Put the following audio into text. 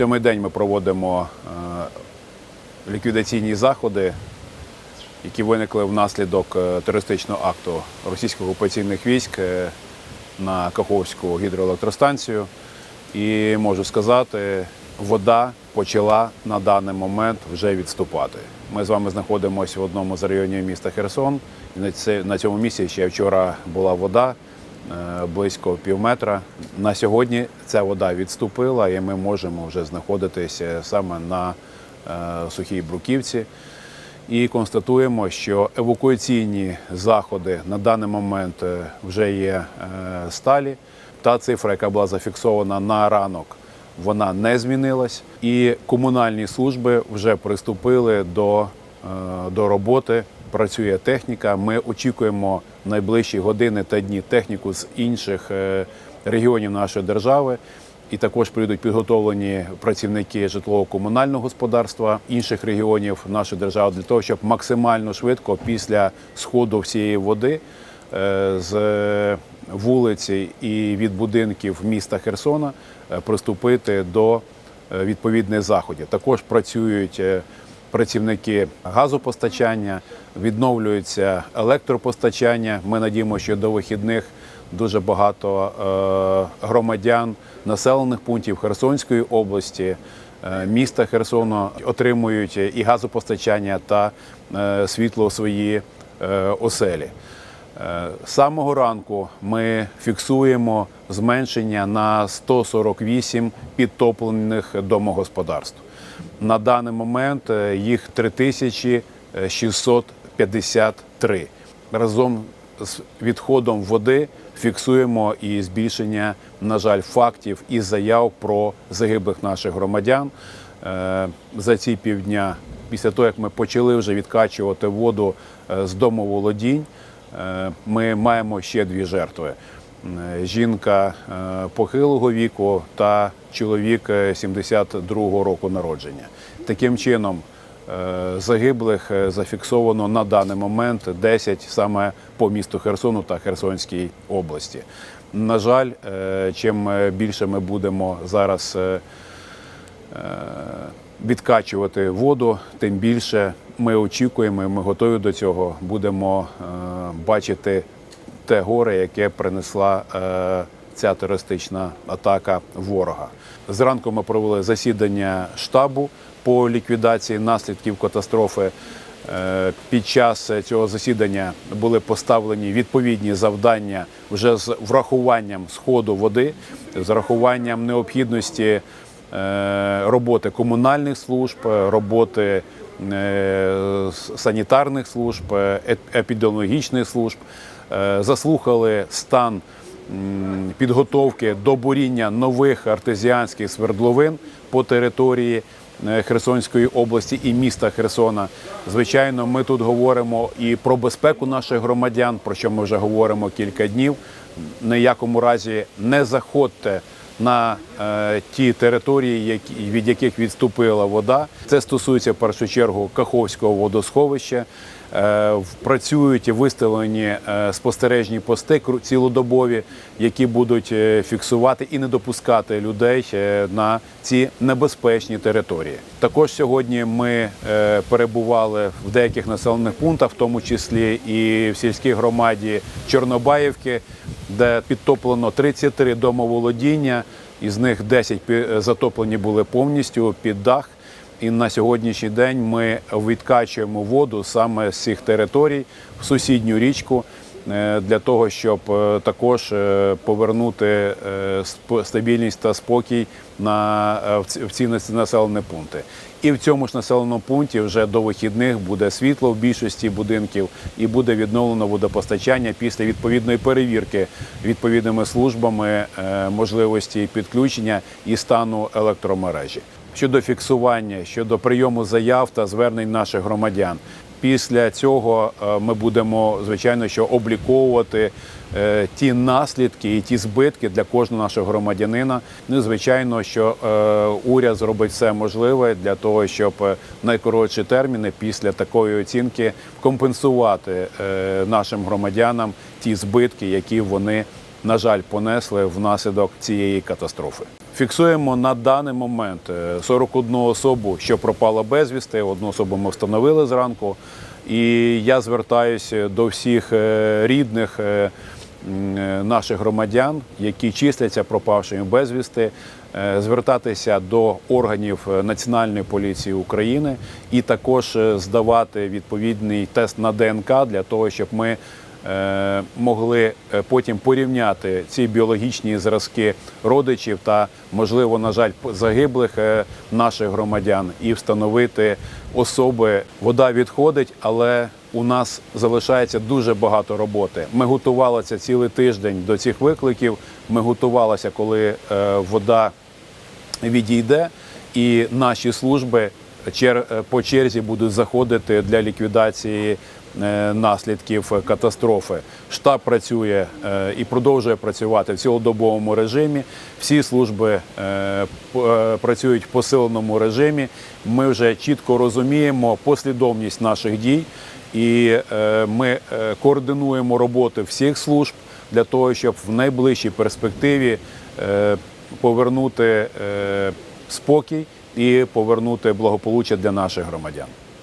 сьомий день ми проводимо е, ліквідаційні заходи, які виникли внаслідок е, терористичного акту російських окупаційних військ е, на Каховську гідроелектростанцію. І можу сказати, вода почала на даний момент вже відступати. Ми з вами знаходимося в одному з районів міста Херсон. На цьому місці ще вчора була вода близько пів метра. На сьогодні ця вода відступила, і ми можемо вже знаходитися саме на е, сухій бруківці. І констатуємо, що евакуаційні заходи на даний момент е, вже є е, сталі. Та цифра, яка була зафіксована на ранок, вона не змінилась. І комунальні служби вже приступили до, е, до роботи. Працює техніка. Ми очікуємо в найближчі години та дні техніку з інших е, регіонів нашої держави. І також прийдуть підготовлені працівники житлово-комунального господарства інших регіонів нашої держави для того, щоб максимально швидко після сходу всієї води е, з вулиці і від будинків міста Херсона е, приступити до відповідних заходів. Також працюють працівники газопостачання, відновлюється електропостачання. Ми надіємося, що до вихідних дуже багато е, громадян населених пунктів Херсонської області, е, міста Херсону отримують і газопостачання та е, світло у свої оселі. З самого ранку ми фіксуємо зменшення на 148 підтоплених домогосподарств. На даний момент е, їх 3653. Разом з відходом води фіксуємо і збільшення, на жаль, фактів і заяв про загиблих наших громадян. Е, За ці півдня, після того, як ми почали вже відкачувати воду е, з домоволодінь, ми маємо ще дві жертви. Е, Жінка е, похилого віку та чоловік е, 72-го року народження. Таким чином, Е, Загиблих е, зафіксовано на даний момент 10 саме по місту Херсону та Херсонській області. На жаль, е, чим е, більше ми будемо зараз е, е, відкачувати воду, тим більше ми очікуємо, ми готові до цього. Будемо е, бачити те горе, яке принесла е, ця терористична атака ворога. Зранку ми провели засідання штабу по ліквідації наслідків катастрофи. Е, Під час цього засідання були поставлені відповідні завдання вже з врахуванням сходу води, з врахуванням необхідності е, роботи комунальних служб, роботи санітарних служб, епідеміологічних служб. Е, Заслухали стан підготовки до буріння нових артезіанських свердловин по території е, Херсонської області і міста Херсона. Звичайно, ми тут говоримо і про безпеку наших громадян, про що ми вже говоримо кілька днів. Ніякому разі не заходьте на е, ті території, від яких відступила вода. Це стосується в першу чергу Каховського водосховища. Е, працюють і виставлені е, спостережні пости цілодобові, які будуть фіксувати і не допускати людей на ці небезпечні території. Також сьогодні ми перебували в деяких населених пунктах, в тому числі і в сільській громаді Чорнобаївки, де підтоплено 33 домоволодіння, із них 10 затоплені були повністю під дах. І на сьогоднішній день ми відкачуємо воду саме з цих територій в сусідню річку е, для того, щоб е, також е, повернути е, стабільність та спокій на е, в ці- населені пункти. І в цьому ж населеному пункті вже до вихідних буде світло в більшості будинків і буде відновлено водопостачання після відповідної перевірки відповідними службами е, можливості підключення і стану електромережі. Щодо фіксування, щодо прийому заяв та звернень наших громадян. Після цього е, ми будемо звичайно що обліковувати е, ті наслідки і ті збитки для кожного нашого громадянина. Ну, звичайно, що е, уряд зробить все можливе для того, щоб найкоротші терміни після такої оцінки компенсувати нашим громадянам ті збитки, які вони, на жаль, понесли внаслідок цієї катастрофи. Фіксуємо на даний момент е, 41 особу, що пропала безвісти. Одну особу ми встановили зранку. І я звертаюся до всіх е, рідних е, е, наших громадян, які числяться пропавшими безвісти, е, звертатися до органів е, Національної поліції України і також е, здавати відповідний тест на ДНК для того, щоб ми е, могли е, потім порівняти ці біологічні зразки родичів та, можливо, на жаль, загиблих е, наших громадян і встановити особи. Вода відходить, але у нас залишається дуже багато роботи. Ми готувалися цілий тиждень до цих викликів. Ми готувалися, коли е, вода відійде, і наші служби е, по черзі будуть заходити для ліквідації е, наслідків катастрофи. Штаб працює е, і продовжує працювати в цілодобовому режимі. Всі служби е, е, працюють в посиленому режимі. Ми вже чітко розуміємо послідовність наших дій, і е, ми е, координуємо роботи всіх служб для того, щоб в найближчій перспективі е, повернути е, спокій і повернути благополуччя для наших громадян.